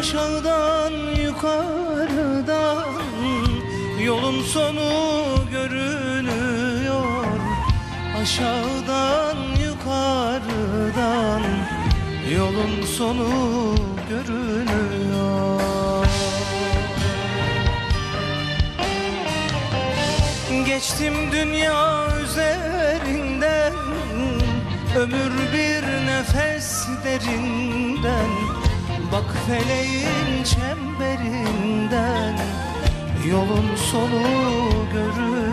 aşağıdan yukarıdan. Yolun sonu görünüyor. Aşağıdan yukarıdan. Yolun sonu görünüyor. Geçtim dünya üzerinden Ömür bir nefes derinden. Bak feleğin çemberinden Yolun sonu görünüyor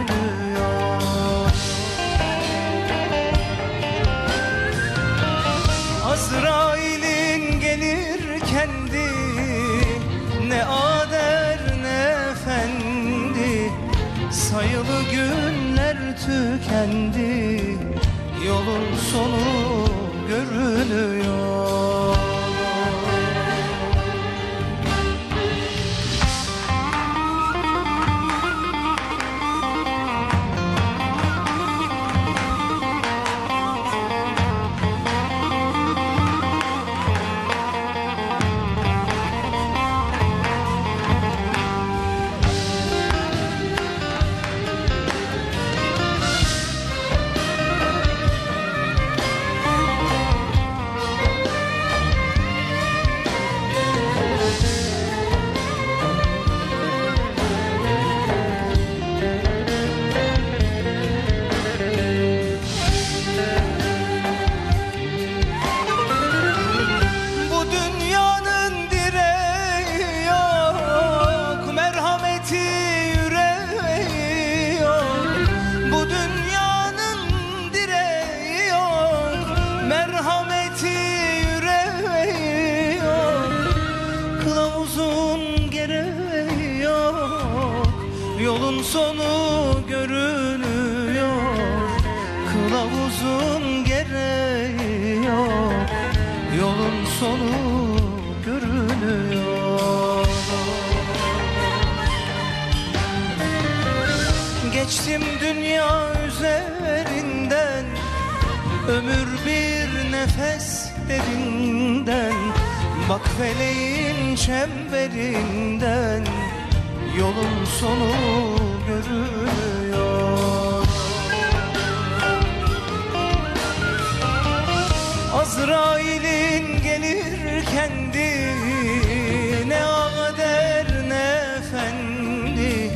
Merhameti yüreği yok Kılavuzun gereği yok Yolun sonu görünüyor. Kılavuzun gereği yok Yolun sonu görünüyor. Geçtim dünya üzerinden Ömür bir nefes derinden Bak feleğin çemberinden Yolun sonu görünüyor. Azrail'in gelir kendi Ne ader ne efendi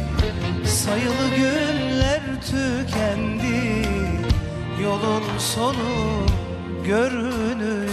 Sayılı günler tükendi Yolun sonu görünüyor